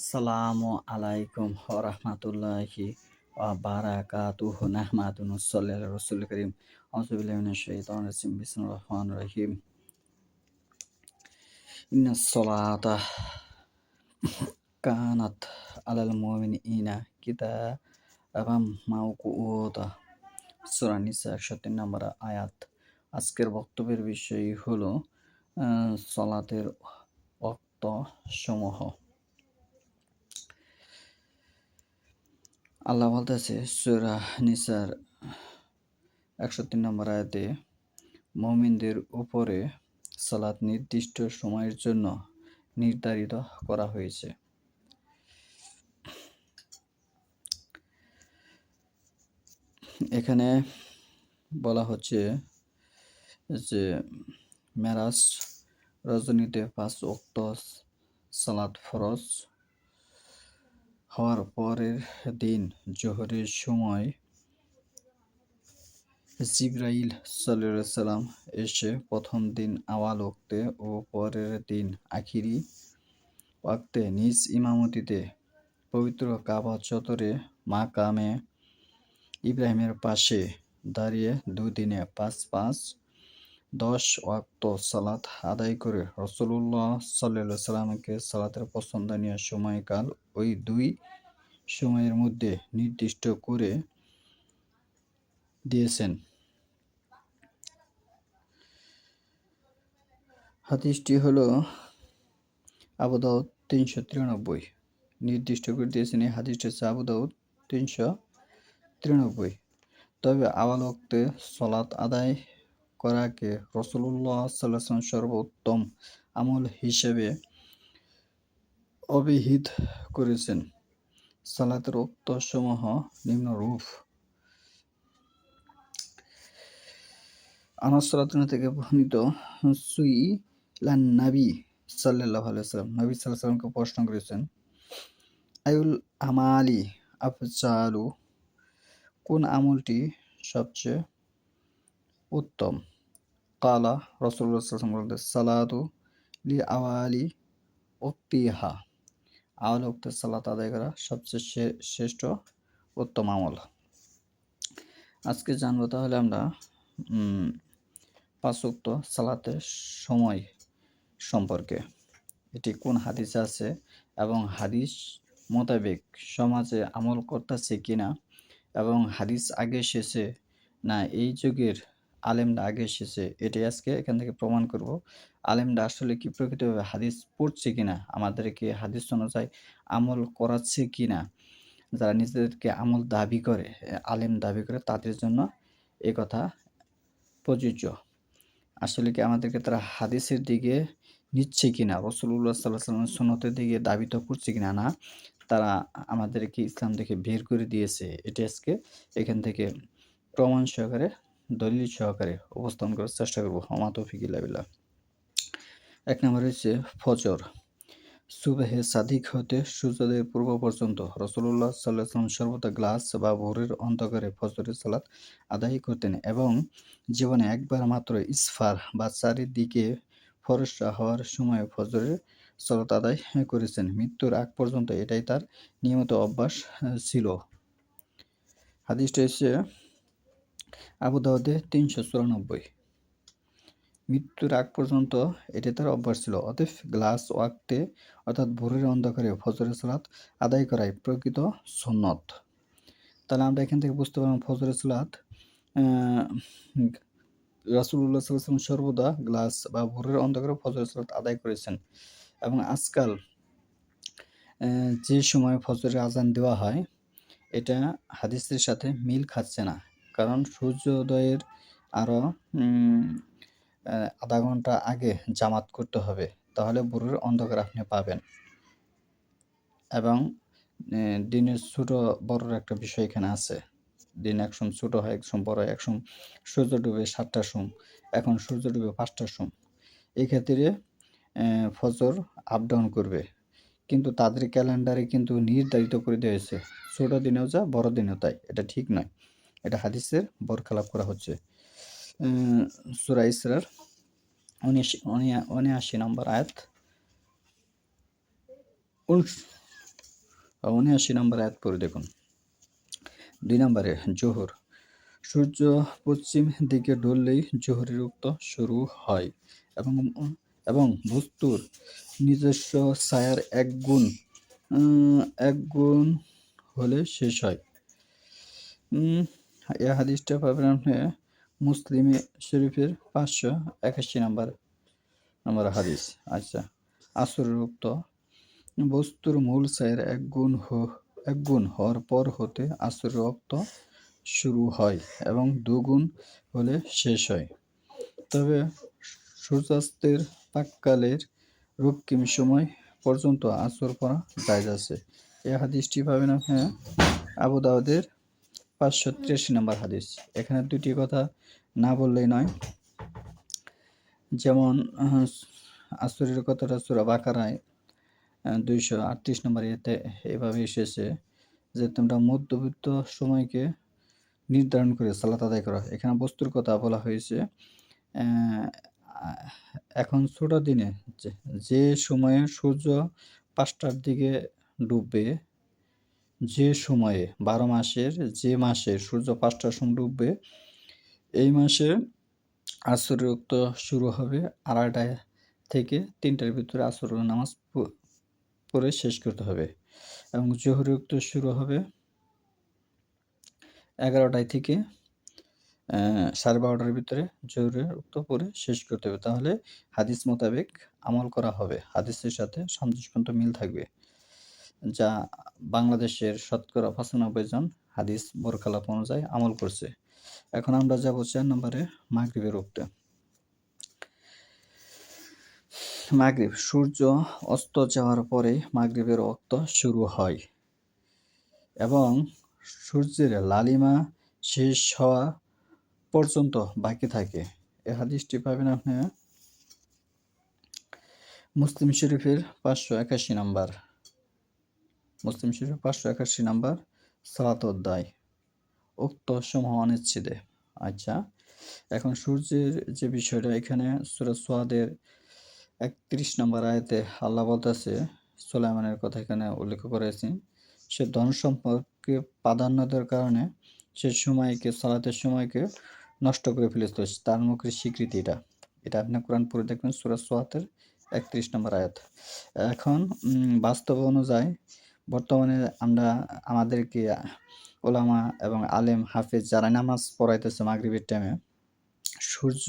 আসসালামু আলাইকুম রহমতুল্লাহি বারাকাতুহ নাহমাদুন সাল্লাহ রসুল করিম। আউযুবিল্লাহি মিনাশ শাইতানির রাজিম, বিসমিল্লাহির রহমানির রহিম। ইন্নাস সালাতা কানাত আলাল মুমিনিনা কিতাবাম মাওকুতা সূরা নিসা 61 নম্বর আয়াত। আজকের বক্তব্যের বিষয় হলো সলাতের ওয়াক্ত সমূহ আল্লাহ বলতেছে, সুরা নিসার একশো তিন নম্বর আয়াতে, মমিনদের উপরে সালাত নির্দিষ্ট সময়ের জন্য নির্ধারিত করা হয়েছে। এখানে বলা হচ্ছে যে, মেরাজ রজনীতে পাঁচ ওক্ত সালাত ফরজ। হওয়ার পরের দিন জোহরের সময় জিব্রাইল সাল্লাম এসে প্রথম দিন আওয়াল ওক্তে ও পরের দিন আখিরি ওয়াক্তে নিজ ইমামতিতে পবিত্র কাবা চত্বরে মাকামে ইব্রাহিমের পাশে দাঁড়িয়ে দুদিনে পাঁচ পাঁচ দশ ওয়াক্ত সালাত আদায় করে রসুল্লাহ সাল্লা সাল্লামকে সালাতের পছন্দনীয় সময়কাল ওই দুই সময়ের মধ্যে নির্দিষ্ট করে দিয়েছেন। হাদিসটি হলো আবুদাউদ তিনশো তিরানব্বই। নির্দিষ্ট করে দিয়েছেন এই হাদিসটি হচ্ছে আবুদাউদ তিনশো তিরানব্বই। তবে আওয়াল ওক্তে সলাৎ আদায় করাকে রসুল্লাহ সাল্লাহ সর্বোত্তম আমল হিসেবে অভিহিত করেছেন। সালাতের উক্তসমূহ নিম্নরূপ আনাসরাতনা থেকে বর্ণিত, সুই লান নাবি সাল্লাহ আলাইসাল্লাম নবী সাল্লাহ সাল্লামকে প্রশ্ন করেছেন আয়ুল আমালি আফজালু? কোন আমলটি সবচেয়ে উত্তম? কালা রসুল্লাহ সাল্লাম বলতে সালাদু লি আওয়ালি উক্তিহা আওয়াল উক্ত সালাত আদায় করা সবচেয়ে শ্রেষ্ঠ উত্তম আমল। আজকে জানব তাহলে আমরা উম, পাঁচ উক্ত সালাতের সময় সম্পর্কে। এটি কোন হাদিসে আছে এবং হাদিস মোতাবেক সমাজে আমল করতেছে কিনা এবং হাদিস আগে এসেছে না এই যুগের আলেমরা আগে এসেছে এটি আজকে এখান থেকে প্রমাণ করব। আলেমরা আসলে কি প্রকৃতভাবে হাদিস পড়ছে কিনা, আমাদেরকে হাদিস অনুযায়ী আমল করাচ্ছে কিনা, যারা নিজেদেরকে আমল দাবি করে আলেম দাবি করে, তাদের জন্য এ কথা প্রযোজ্য। আসলে কি আমাদেরকে তারা হাদিসের দিকে নিচ্ছে কিনা রসুল্লাহ সাল্লাহ সাল্লামের সনতের দিকে দাবিত করছে কিনা না, তারা আমাদেরকে ইসলাম থেকে বের করে দিয়েছে এটি আজকে এখান থেকে প্রমাণ সহকারে দলিল সহকারে উপস্থাপন করার চেষ্টা করব। হমা তৌফিক ইল্লাবিল্লাহ এক নম্বর হচ্ছে ফজর। সুবেহে সাদিক হতে সূর্যোদয়ের পূর্ব পর্যন্ত রসুল্লাহ সাল্লাম সর্বদা গ্লাস বা ভোরের অন্ধকারে ফজরের সালাত আদায় করতেন এবং জীবনে একবার মাত্র ইসফার বা চারিদিকে ফরসা হওয়ার সময় ফজরের সালাত আদায় করেছেন। মৃত্যুর আগ পর্যন্ত এটাই তার নিয়মিত অভ্যাস ছিল। হাদিসটা এসে আবু দাউদে তিনশো চুরানব্বই। মৃত্যুর আগ পর্যন্ত এটি তার অভ্যাস ছিল। অতএব গ্লাস ওয়াক্তে, অর্থাৎ ভোরের অন্ধকারে ফজরের সালাত আদায় করাই প্রকৃত সন্নত। তাহলে আমরা এখান থেকে বুঝতে পারলাম ফজরের সালাত রাসুল্লাহ সাল্লাম সর্বদা গ্লাস বা ভোরের অন্ধকারে ফজরের সালাত আদায় করেছেন। এবং আজকাল যে সময় ফজরের আজান দেওয়া হয়, এটা হাদিসের সাথে মিল খাচ্ছে না। কারণ সূর্যোদয়ের আরও আধা ঘণ্টা আগে জামাত করতে হবে, তাহলে ভোরের অন্ধকার আপনি পাবেন। এবং দিনের ছোটো বড়র একটা বিষয় এখানে আছে। দিন একসম ছোট হয়, একসম বড় হয়, একসম সূর্য ডুবে সাতটার সম, এখন সূর্য ডুবে পাঁচটার সম। এক্ষেত্রে ফজর আপ ডাউন করবে। কিন্তু তাদের ক্যালেন্ডারে কিন্তু নির্ধারিত করে দেওয়া হয়েছে। ছোট দিনেও যা, বড় দিনেও তাই, এটা ঠিক নয়। এটা হাদিসের বরখালাপ করা হচ্ছে। সুরা ইসরার উনিশ উনআশি নম্বর আয়াত। উন- উনআশি নম্বর আয়াত পড়ে দেখুন। দুই নম্বরে, জোহর। সূর্য পশ্চিম দিকে ডললেই জোহরের উক্ত শুরু হয় এবং এবং বস্তুর নিজস্ব ছায়ার এক গুণ এক গুণ হলে শেষ হয়। উম, এ হাদিসটা পাবেন আপনি মুসলিমে শরীফের পাঁচশো একাশি নম্বর নম্বর হাদিস। আচ্ছা আসরের উক্ত বস্তুর মূল ছায়ের এক গুণ হ- এক গুণ হওয়ার পর হতে আসরের রক্ত শুরু হয় এবং দুগুণ হলে শেষ হয়। তবে সূর্যাস্তের প্রাককালের রক্তিম সময় পর্যন্ত আসর পড়া জায়জ আছে। এই হাদিসটি পাবেন আপনি আবু পাঁচশো তিরাশি নম্বর হাদিস। এখানে দুটি কথা না বললেই নয়। যেমন আসরের কথাটা সুরা বাকারায় দুইশো আটত্রিশ নম্বর ইয়েতে এভাবে এসেছে যে, তোমরা মধ্যবিত্ত সময়কে নির্ধারণ করে সালাত আদায় করো। এখানে বস্তুর কথা বলা হয়েছে এখন ছোট দিনে যে সময়ে সূর্য পাঁচটার দিকে ডুববে যে সময়ে বারো মাসের, যে মাসে সূর্য পাঁচটার সময় ডুববে, এই মাসে আসরের উক্ত শুরু হবে আড়াইটায় থেকে তিনটার ভিতরে আসরের নামাজ পড়ে শেষ করতে হবে এবং জোহরের উক্ত শুরু হবে এগারোটায় থেকে সাড়ে বারোটার ভিতরে জোহরের উক্ত পড়ে শেষ করতে হবে। তাহলে হাদিস মোতাবেক আমল করা হবে। হাদিসের সাথে সামঞ্জস্যপন্ত মিল থাকবে। যা বাংলাদেশের শতকরা পঁচানব্বই জন হাদিস বোরকালাপ অনুযায়ী আমল করছে। এখন আমরা যাব চার নম্বরে মাগরিবের উক্তে। মাগরিব, সূর্য অস্ত যাওয়ার পরে মাগরিবের রক্ত শুরু হয় এবং সূর্যের লালিমা শেষ হওয়া পর্যন্ত বাকি থাকে। এ হাদিসটি পাবেন আপনি মুসলিম শরীফের পাঁচশো একাশি নাম্বার। মুসলিম শিশু পাঁচশো একাশি নাম্বার সালাত অধ্যায়। উক্ত সমূহ অনিচ্ছেদে। আচ্ছা এখন সূর্যের যে বিষয়টা, এখানে সুরা সোয়াদের একত্রিশ নম্বর আয়তে আল্লাহ বলতেছে, সুলাইমানের কথা এখানে উল্লেখ করেছি, সে ধন সম্পর্কে প্রাধান্য দেওয়ার কারণে সে সময়কে, সালাতের সময়কে নষ্ট করে ফেলেছিল তার মুখের স্বীকৃতি এটা। এটা আপনি কোরআন পড়ে দেখবেন, সুরা সোয়াতের একত্রিশ নম্বর আয়াত। এখন বাস্তব অনুযায়ী বর্তমানে আমরা আমাদেরকে ওলামা এবং আলেম হাফেজ যারা নামাজ পড়াইতেছে মাগরিবের টাইমে সূর্য,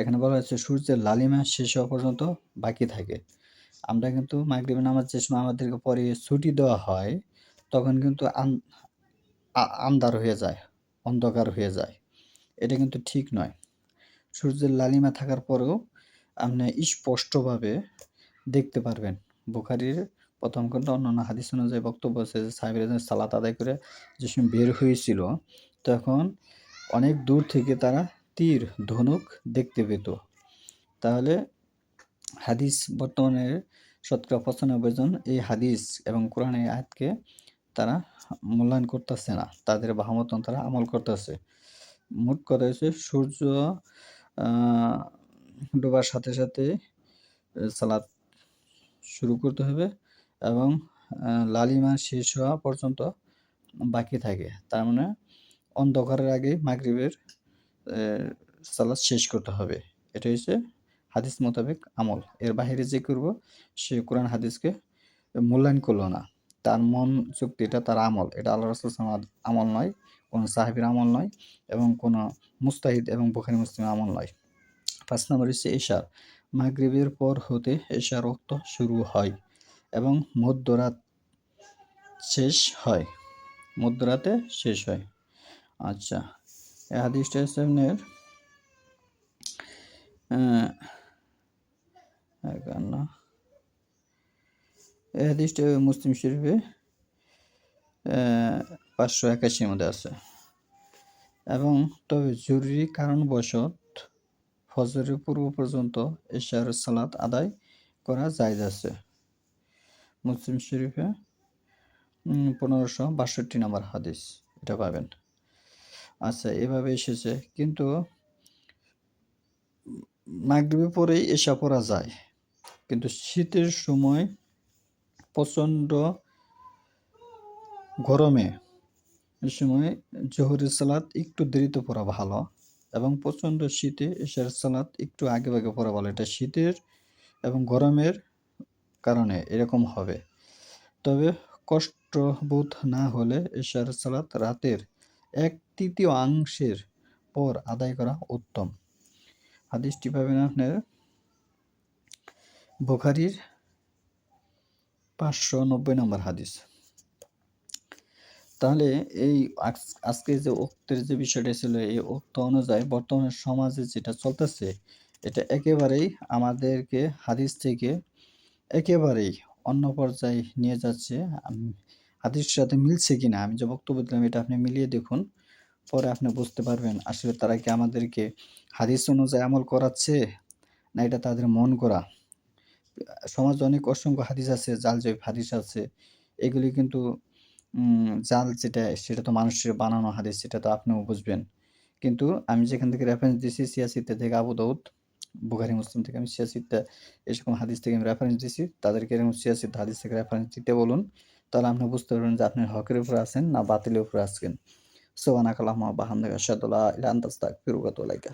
এখানে বলা হয়েছে সূর্যের লালিমা শেষ হওয়া পর্যন্ত বাকি থাকে। আমরা কিন্তু মাগরিবের নামাজ যে সময় আমাদেরকে পরে ছুটি দেওয়া হয়, তখন কিন্তু আন্ধার হয়ে যায়, অন্ধকার হয়ে যায়। এটা কিন্তু ঠিক নয়। সূর্যের লালিমা থাকার পরেও আপনি স্পষ্টভাবে দেখতে পারবেন। বুখারির প্রথম খণ্ড অন্যান্য হাদিস অনুযায়ী বক্তব্য আছে যে সাহেবের সালাত আদায় করে যে সময় বের হয়েছিল, তখন অনেক দূর থেকে তারা তীর, ধনুক দেখতে পেত। তাহলে হাদিস বর্তমানে শতকরা পঁচানব্বই জন এই হাদিস এবং কোরআনের আয়াতকে তারা মূল্যায়ন করতেছে না। তাদের বাহামতন তারা আমল করতেছে। মোট কথা হচ্ছে সূর্য ডোবার সাথে সাথে সালাত শুরু করতে হবে। এবং লালিমা শেষ হওয়া পর্যন্ত বাকি থাকে। তার মানে অন্ধকারের আগে মাগরিবের সালাত শেষ করতে হবে। এটা হচ্ছে হাদিস মোতাবেক আমল। এর বাইরে যে করব, সে কোরআন হাদিসকে মূল্যায়ন করল না। তার মন যুক্তি এটা তার আমল। এটা আল্লাহ রসুল আমল নয়, কোনো সাহেবের আমল নয় এবং কোনো মুস্তাহিদ এবং বুখারি মুসলিমের আমল নয়। পাঁচ নম্বর হচ্ছে এশার। মাগরিবের পর হতে এশার রক্ত শুরু হয়। এবং মধ্যরাত শেষ হয়। মধ্যরাতে শেষ হয়। আচ্ছা এই হাদিসটা একান্ন। এই হাদিসটা মুসলিম শরীফে পাঁচশো একাশির মধ্যে আছে। এবং তবে জরুরি কারণবশত ফজরের পূর্ব পর্যন্ত এশার সালাত আদায় করা যায় আছে। মুসলিম শরীফে পনেরোশো বাষট্টি নম্বর হাদিস, এটা পাবেন। আচ্ছা এভাবে এসেছে। কিন্তু মাগরিবের পরেই এসা পড়া যায়। কিন্তু শীতের সময় প্রচণ্ড গরমে, এ সময় জোহরের সালাদ একটু দেরিতে পড়া ভালো এবং প্রচণ্ড শীতে এশার সালাদ একটু আগে আগে পড়া ভালো। এটা শীতের এবং গরমের কারণে এরকম হবে। তবে কষ্টবোধ না হলে এশার সালাত রাতের এক তৃতীয় অংশের পর আদায় করা উত্তম। হাদিসটি পাবেন আপনার বুখারির পাঁচশো নব্বই নম্বর হাদিস। তাহলে এই আজকে যে উক্তের যে বিষয়টা ছিল, এই উক্ত অনুযায়ী বর্তমানে সমাজে যেটা চলতেছে, এটা একেবারেই আমাদেরকে হাদিস থেকে একেবারেই অন্য পর্যায়ে নিয়ে যাচ্ছে। আম- হাদিসের সাথে মিলছে কিনা? আমি যে বক্তব্য দিলাম, এটা আপনি মিলিয়ে দেখুন, পরে আপনি বুঝতে পারবেন আসলে তারা কি আমাদেরকে হাদিস অনুযায়ী আমল করাচ্ছে, না এটা তাদের মন করা সমাজে অনেক অসংখ্য হাদিস আছে, জাল জয়ীফ হাদিস আছে, এগুলি কিন্তু জাল যেটা, সেটা তো মানুষের বানানো হাদিস, সেটা তো আপনিও বুঝবেন। কিন্তু আমি যেখান থেকে রেফারেন্স দিছি সিয়াসিতে থেকে আবু বুখারি, মুসলিম থেকে আমি সিয়াসিতে এরকম হাদিস থেকে আমি রেফারেন্স দিছি তাদেরকে এরকম সিয়াসিত হাদিস থেকে রেফারেন্স দিতে বলুন, তাহলে আপনি বুঝতে পারবেন যে আপনি হকের উপরে আছেন না বাতিলের উপরে আছেন। সোয়ানাকালামা বাহামদাকা সাদুল্লাহ ইলান্তাস্তাক ফিরুকাতুলাইকা